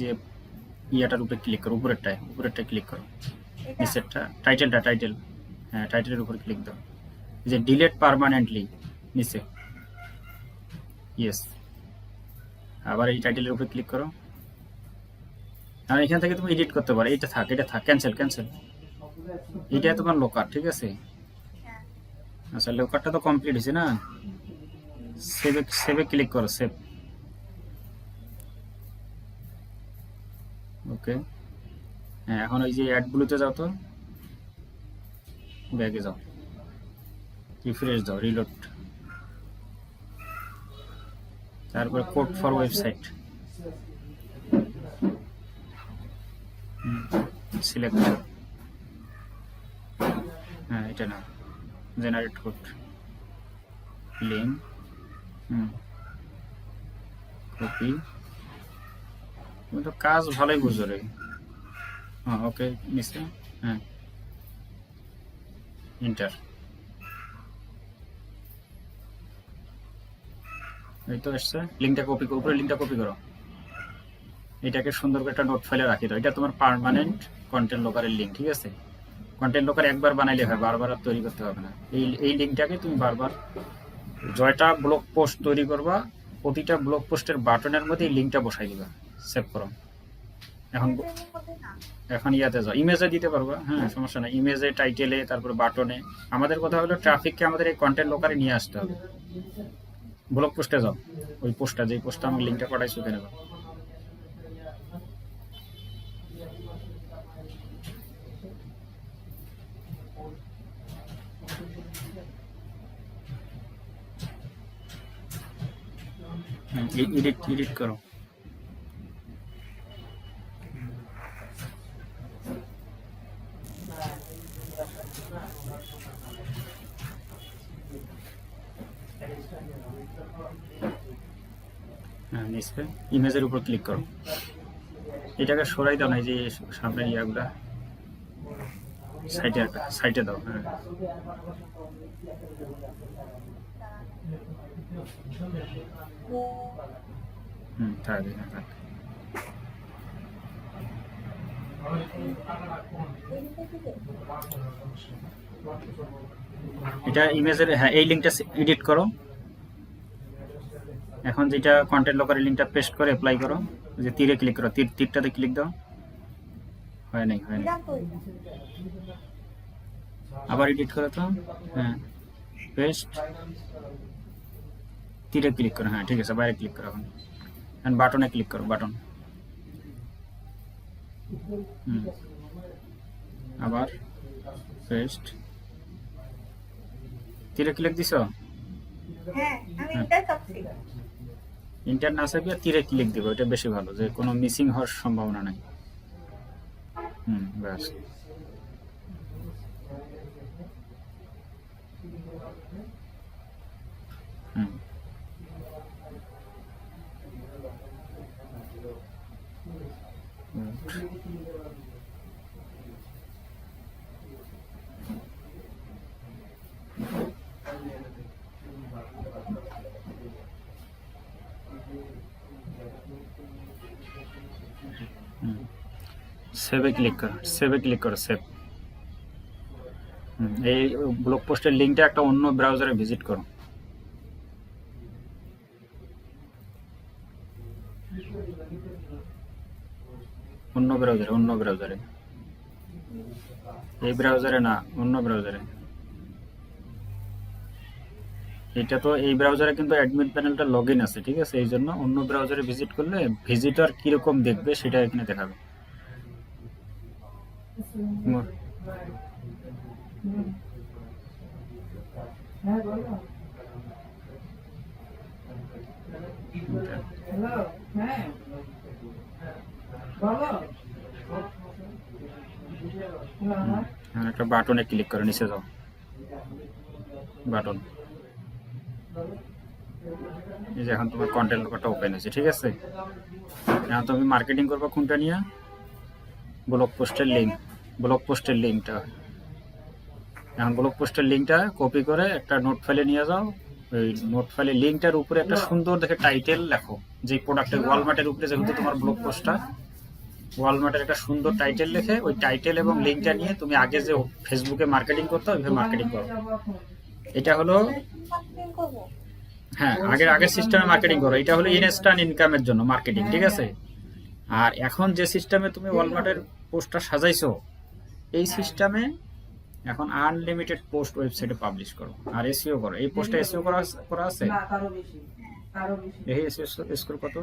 যে ইয়াটার উপরে ক্লিক করো উপরেরটায় উপরেরটায় ক্লিক করো। নিচেরটা টাইটেলটা টাইটেল হ্যাঁ টাইটেলের উপর ক্লিক দাও। যে ডিলেট পারমানেন্টলি নিচে। ইয়েস আবার এই টাইটেলের উপরে ক্লিক করো। আর এখান থেকে তুমি এডিট করতে পারো। এটা থাক এটা থাক ক্যান্সেল ক্যান্সেল এটা তোমার লোকার ঠিক আছে? হ্যাঁ। আচ্ছা লোকারটা তো কমপ্লিট হয়েছে না? সেভে সেভে ক্লিক করো সেভ ওকে। হ্যাঁ এখন ওই যে অ্যাডগুলোতে যাও তো। ব্যাগে যাও। রিফ্রেশ দাও রিলোড তারপরে কোড ফর ওয়েবসাইট সিলেক্ট হ্যাঁ এটা না জেনারেট কোড লিঙ্ক হুম। কপি তুমি তো কাজ ভালোই বুঝো রে। হ্যাঁ ওকে নিশ্চয় হ্যাঁ। ইন্টার এই তো এসছে। লিঙ্কটা কপি উপরে লিঙ্কটা কপি করো। এটাকে সুন্দর করে একটা নোট ফাইলে রাখি দাও। এটা তোমার পার্মানেন্ট কন্টেন্ট লোকারের লিঙ্ক ঠিক আছে? কন্টেন্ট লোকার একবার বানাইলে হয়, বারবার আর তৈরি করতে হবে না। এই এই লিঙ্কটাকে তুমি বারবার জয়টা ব্লগ পোস্ট তৈরি করবা, প্রতিটা ব্লগ পোস্টের বাটনের মধ্যে এই লিঙ্কটা বসাই দিবা। সেভ করো। এখন এখন ইয়াতে যাও। ইমেজে দিতে পারব। হ্যাঁ সমস্যা নাই। ইমেজে টাইটেলে তারপরে বাটনে আমাদের কথা হলো ট্রাফিককে আমাদের এই কন্টেন্ট লোকারে নিয়ে আসতে হবে। ব্লগ পোস্টে যাও। ওই পোস্টটা যে পোস্টটা আমি লিঙ্কটা পাঠাইছি, ওখানে যাও। এডিট এডিট করো। হ্যাঁ ইমেজের উপর ক্লিক করো। এটাকে সরাই দাও না, এই যে সামনের ইয়াগুলা। সাইটে সাইটে দাও হ্যাঁ। হুম এটা ইমেজের হ্যাঁ এই লিঙ্কটা এডিট করো। এখন যেটা কন্টেন্ট লকারের লিঙ্কটা পেস্ট করে অ্যাপ্লাই করো যে তীরে ক্লিক করো তীর তীরটাতে ক্লিক দাও। হয় নাই হয় নাই। আবার এডিট করো তো। হ্যাঁ পেস্ট তীরে ক্লিক করো হ্যাঁ ঠিক আছে বাইরে ক্লিক করো এখন। এখন বাটনে ক্লিক করো বাটন হুম। আবার পেস্ট তীরে ক্লিক দিছো? হ্যাঁ আমি এটা চাচ্ছি ইন্টার না চাপিয়ে তীরে ক্লিক দিব, এটা বেশি ভালো, যে কোনো মিসিং হওয়ার সম্ভাবনা নাই। হুম, ব্যাস। হুম। সেভে ক্লিক করো সেভে ক্লিক করো সেভ এই ব্লগ পোস্টের লিঙ্কটা একটা অন্য ব্রাউজারে ভিজিট করো। অন্য ব্রাউজারে অন্য ব্রাউজারে এই ব্রাউজারে না, অন্য ব্রাউজারে এটা তো এই ব্রাউজারে কিন্তু অ্যাডমিন প্যানেলটা লগ ইন আছে ঠিক আছে? এই জন্য অন্য ব্রাউজারে ভিজিট করলে ভিজিটর কীরকম দেখবে সেটা এখানে দেখাবে। হ্যাঁ এখন একটা বাটনে ক্লিক করে নিচে যাও। বাটন এই যে এখন তোমার কন্টেন্ট লোকারটা ওপেন হয়েছে, ঠিক আছে? এখন তুমি মার্কেটিং করবা কোনটা নিয়ে? ব্লগ পোস্টের লিঙ্ক ব্লগ পোস্টের লিঙ্কটা এখন ব্লগ পোস্টের লিঙ্কটা কপি করে একটা নোট ফাইলে নিয়ে যাও। ওই নোট ফাইলে লিঙ্কটার উপরে একটা সুন্দর দেখে টাইটেল লেখো, যে প্রোডাক্টের ওয়ালমার্টের উপরে যেহেতু তোমার ব্লগ পোস্টটা ওয়ালমার্টের একটা সুন্দর টাইটেল লিখে, ওই টাইটেল এবং লিঙ্কটা নিয়ে তুমি আগে যে ফেসবুকে মার্কেটিং করতে ওইভাবে মার্কেটিং করো। এটা হলো হ্যাঁ আগের আগের সিস্টেমে মার্কেটিং করো। এটা হলো ইনস্ট্যান্ট ইনকামের জন্য মার্কেটিং ঠিক আছে? আর এখন যে সিস্টেমে তুমি ওয়ালমার্টের পোস্টটা সাজাইছো এই সিস্টেমে এখন আনলিমিটেড পোস্ট ওয়েবসাইটে পাবলিশ করো। আর এসিও করো। এই পোস্টটা এসিও করা করা আছে? এই এসিও স্কোর কত?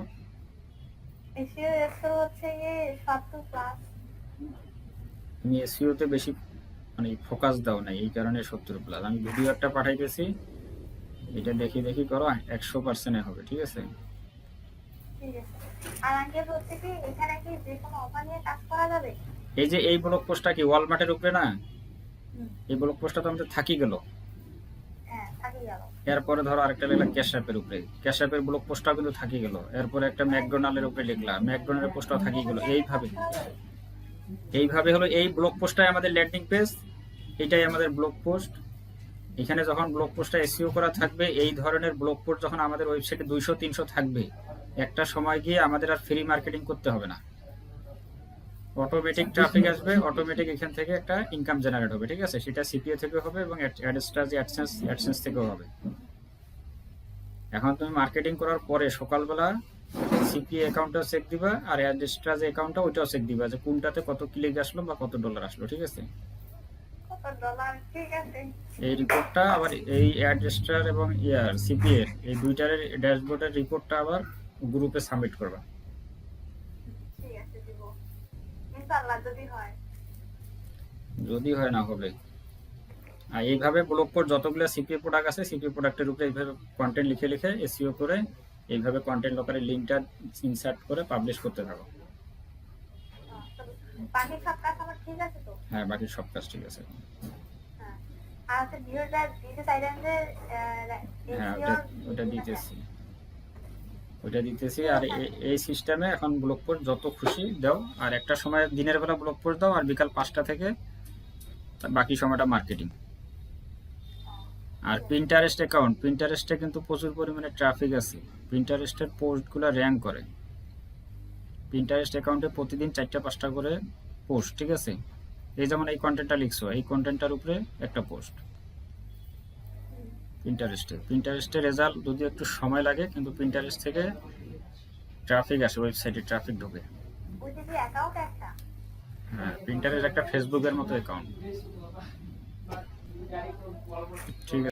হচ্ছে গিয়ে সত্তর প্লাস তুমি এসিও তে বেশি মানে ফোকাস দাও না এই কারণে সত্তর প্লাস আমি ভিডিও একটা পাঠাইতেছি। এটা দেখি দেখি করো একশো পার্সেন্টে হবে ঠিক আছে? এই যে এই ব্লক পোস্টটা কি ওয়ালমার্টের উপরে না? এই ব্লক পোস্টটা তো আমাদের থাকি গেল। হ্যাঁ এরপরে ধরো আরেকটা লিখলাম ক্যাশ উপরে। ক্যাশ অ্যাপের ব্লক পোস্টটাও কিন্তু থাকি গেল। এরপরে একটা ম্যাকডোনাল্ডের উপরে লিখলাম। ম্যাকডোনাল্ডের পোস্টটাও থাকি গেল। এইভাবে। এইভাবে হলো এই ব্লক পোস্টটাই আমাদের ল্যান্ডিং পেজ এটাই আমাদের ব্লক পোস্ট এখানে যখন ব্লক পোস্টটা এসিও করা থাকবে এই ধরনের ব্লক পোস্ট যখন আমাদের ওয়েবসাইটে দুইশো তিনশো থাকবে একটা সময় গিয়ে আমাদের আর ফ্রি মার্কেটিং করতে হবে না। অটোমেটিক ট্রাফিক আসবে অটোমেটিক এখান থেকে একটা ইনকাম জেনারেট হবে ঠিক আছে? সেটা সিপিএ থেকে হবে এবং যে অ্যাডসেন্স অ্যাডসেন্স থেকেও হবে। এখন তুমি মার্কেটিং করার পরে সকালবেলা সিপিএ অ্যাকাউন্টটাও চেক দিবা আর অ্যাডস্টার যে অ্যাকাউন্টটা ওইটাও চেক দিবা যে কোনটাতে কত ক্লিক আসলো বা কত ডলার আসলো ঠিক আছে? এই রিপোর্টটা আবার এই অ্যাডস্টার এবং ইয়ার সিপিএ এই দুইটার ড্যাশবোর্ডের রিপোর্টটা আবার গ্রুপে সাবমিট করবা। যদি হয় না হবে। আর এইভাবে ব্লক কোড যতগুলো সিপিএ প্রোডাক্ট আছে সিপিএ প্রোডাক্টের উপরে এইভাবে কন্টেন্ট লিখে লিখে এসিও করে এইভাবে কন্টেন্ট লকারের লিঙ্কটা ইনসার্ট করে পাবলিশ করতে থাকো। বাকি সব কাজ আমার ঠিক আছে তো? হ্যাঁ বাকি সব কাজ ঠিক আছে। হ্যাঁ। আর হচ্ছে ভিডিওটা দিতে চাইলেন যে হ্যাঁ ওটা দিতেছি। ওটা দিতেছি আর এই সিস্টেমে এখন ব্লক পোস্ট যত খুশি দাও আর একটা সময় দিনের বেলা ব্লক পোস্ট দাও আর বিকাল পাঁচটা থেকে বাকি সময়টা মার্কেটিং। আর প্রিন্টারেস্ট অ্যাকাউন্ট প্রিন্টারেস্টে কিন্তু প্রচুর পরিমাণে ট্রাফিক আছে। প্রিন্টারেস্টের পোস্টগুলো র্যাঙ্ক করে। প্রিন্টারেস্ট অ্যাকাউন্টে প্রতিদিন চারটা, পাঁচটা করে পোস্ট ঠিক আছে? এই যেমন এই কন্টেন্টটা লিখছো, এই কন্টেন্টটার উপরে একটা পোস্ট প্রিন্টারেস্টে প্রিন্টারেস্টের রেজাল্ট যদি একটু সময় লাগে, কিন্তু প্রিন্টারেস্ট থেকে ট্রাফিক আসে ওয়েবসাইটে ট্রাফিক ঢোকে। হ্যাঁ প্রিন্টারেস্ট একটা ফেসবুকের মতো অ্যাকাউন্ট ঠিক আছে।